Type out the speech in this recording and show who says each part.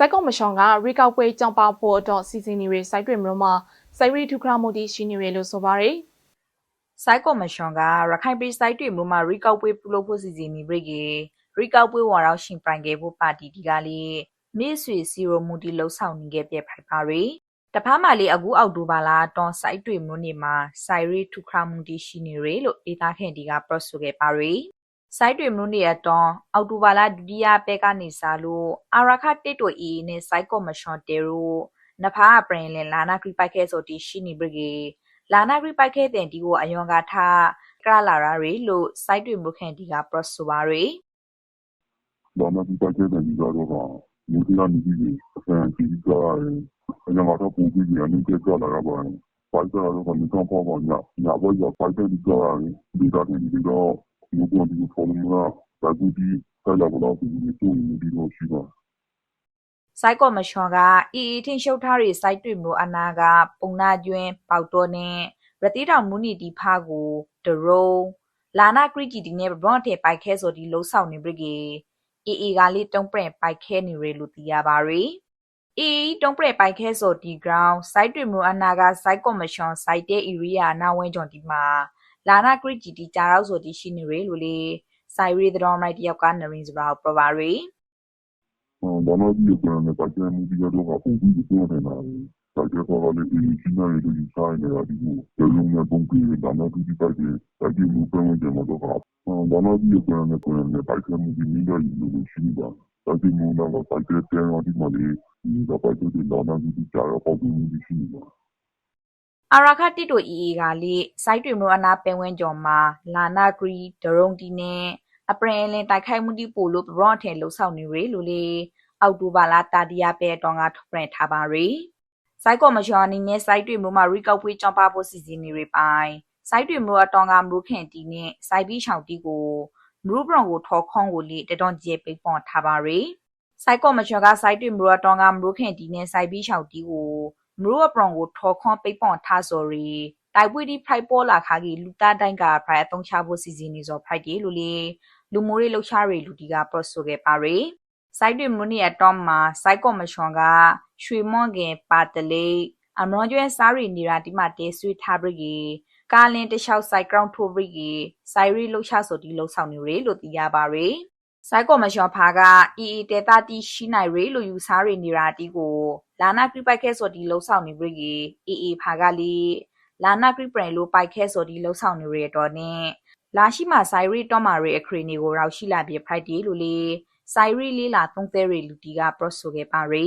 Speaker 1: စိုက်ကော့မရှောင်ကရီကောက်ပွဲကြောင်းပဖို့တော့စီစဉ်နေရစိုက်တွေမျိုးမှာစိုက်ရီထုခရမှုတီရှိနေရလို့ဆိုပါရယ်
Speaker 2: စိုက်ကော်မရှင်ကရခိုင်ပြည်စိုက်တွေမျိုးမှာရီကောက်ပွဲပြုလုပ်ဖို့စီစဉ်နေပြီကေရီကောက်ပွဲဝါရောက်ရှင်ပိုင်ခဲ့ဖို့ပါတီဒီကလေးမြေဆွေစီရိုမူတီလှုပ်ဆောင်နေခဲ့ပြဖိုက်ပါရီတဖားမလေးအခုအောက်တိုဘာလာတွန်စိုက်တွေမျိုးနေမှာစိုက်ရီထုခရမှုတီရှိနေရလို့ဒေတာခင်ဒီကပရော့ဆိုခဲ့ပါရီ စိုက်တွေမျိုးနေရတွန်အောက်တိုဘာလာဒုတိယပဲကနေစားလို့အာရခတစ်တိုအီနဲ့စိုက်ကော်မရှင်တေရိုနဖားပရင်လင်လာနာခရီပိုက်ခဲဆိုတီရှိနေပြီကေလာနာဂရိပိုက်ခဲတဲ့ဒီကိုအယွန်ကထားကရလာရာရီလို့ site တွေမှုခင်ဒီက pro ဆိုပါရီ
Speaker 3: ဒါမှဒီပတ်တဲ့ဒီကတော့ကလူတွေကနေပြီးအဆန်ကြီးကြရတယ်။အရင်ကတော့ပုံပြီးရနေကြကြလာတာပါ။ပိုက်ကြတော့ကနေတော့ပေါ့ပါည။ညဘောရပိုက်တဲ့ဒီကြရတယ်။ဒီတော့ဒီတော့ဒီကို ဒီဖုန်းမှာဒါကူဒီဆက်လာတော့ဒီလိုမျိုးဒီလိုရှိပါ
Speaker 2: site ကော်မရှင်ကအီအီထင်ရှုပ်ထားတဲ့ site တွေမျိုးအနာကပုံနာကျွင်းပေါတော့နဲ့ရတိတောင်မူနီတီဖာကိုဒရုံလာနာဂရိဂျီဒီနဲ့ဘွန်တဲ့ပိုက်ခဲဆိုဒီလှုပ်ဆောင်နေပြီကေအီအီကလေးတုံးပရင်ပိုက်ခဲနေရလို့သိရပါရီအီတုံးပရပိုက်ခဲဆိုဒီ ground site တွေမျိုးအနာက site commission site တဲ့ area နာဝင်းကြုံဒီမှာ လာနာဂရိဂျီဒီကြားရောက်ဆိုဒီရှိနေရလို့လေ site ရီတဲ့တော်မိုက်တယောက်ကနရင်စပါပရပါရီ။
Speaker 3: ဒါမှဒီကနေ့ပတ်တဲ့မှုဒီကတော့ကပုံပြီးပြောနေတာ။ဒါကြောင့်လည်းဒီချင်းနေလို့ဒီဆိုင်နေတာဒီကိုဘယ်လိုမျိုးပုံပြီးဒါမှဒီပတ်တဲ့ဒီလူပုံကြမှာတော့ဒါမှဒီကနေ့ကိုလည်းပတ်တဲ့မှုဒီနေရလို့ရှိပါဒါဒီမျိုးတော့ပတ်တဲ့တဲ့ဒီမှာဒီဒါပတ်တဲ့ဒါမှဒီကြားတော့ပုံပြီးရှိပါ
Speaker 2: အာရာခတစ်တို့အီအီကလေစိုက်တွေမျိုးအနာပင်ဝင်းကျော်မှာလာနာဂရီဒရုံတီနဲ့အပရင်လင်တိုက်ခိုက်မှုတိပို့လို့ဘရော့ထဲလှုပ်ဆောင်နေရလို့လေအောက်တိုဘာလာတာဒီယာပဲတောင်းကထုတ်ပြန်ထားပါရီစိုက်ကော်မရှင်အနေနဲ့စိုက်တွေမျိုးမှာရီကောက်ပွေးကြောင်းပါဖို့စီစဉ်နေရပိုင်းစိုက်တွေမျိုးအတောင်ကမလို့ခင်တီနဲ့စိုက်ပြီးချောင်တီကိုမရူဘရွန်ကိုထော်ခေါင်းကိုလေတတော်ကျေပိတ်ပွန်ထားပါရီစိုက်ကော်မရှင်ကစိုက်တွေမျိုးအတောင်ကမလို့ခင်တီနဲ့စိုက်ပြီးချောင်တီကို မရိုးအပရောင်ကိုထော်ခွန်ပိတ်ပွန်ထားစော်ရီတိုက်ပွေးဒီဖရိုက်ပေါ်လာခါကြီးလူသားတိုင်းကဖရိုက်အသုံးချဖို့စီစဉ်နေစော်ဖရိုက်ဒီလူလေလူမိုးရေးလှုပ်ရှားရီလူတီကပရော့ဆိုခဲ့ပါရီစိုက်တွေမွနီအတော့မှာစိုက်ကော်မရှင်ကရွှေမွန်ကင်ပါတလေးအမရွန်ကျွဲစားရီနေရာဒီမှာတဲဆွေးထားပြီးကြီးကာလင်တလျှောက်စိုက်ကောင်ထိုးပြီးကြီးစိုက်ရီလှုပ်ရှားဆိုဒီလှုပ်ဆောင်နေရီလို့သိရပါရီ စိုက်ကော်မရှင်ဖာကအီအီတေတာတီရှိနိုင်ရီလို့ ယူစားရီနေရာတီကို လာနာပြပိုက်ခဲဆိုဒီလှုပ်ဆောင်နေပြီကြီးအီအီဖာကလီလာနာကရိပရင်လို့ပိုက်ခဲဆိုဒီလှုပ်ဆောင်နေရတော့နဲ့လာရှိမှာဆိုင်ရီတော့မာရီအခရီနေကိုရောက်ရှိလာပြဖိုက်တီလို့လေဆိုင်ရီလေးလာသုံးသေးရီလူတီကပရော့ဆိုခဲ့ပါရီ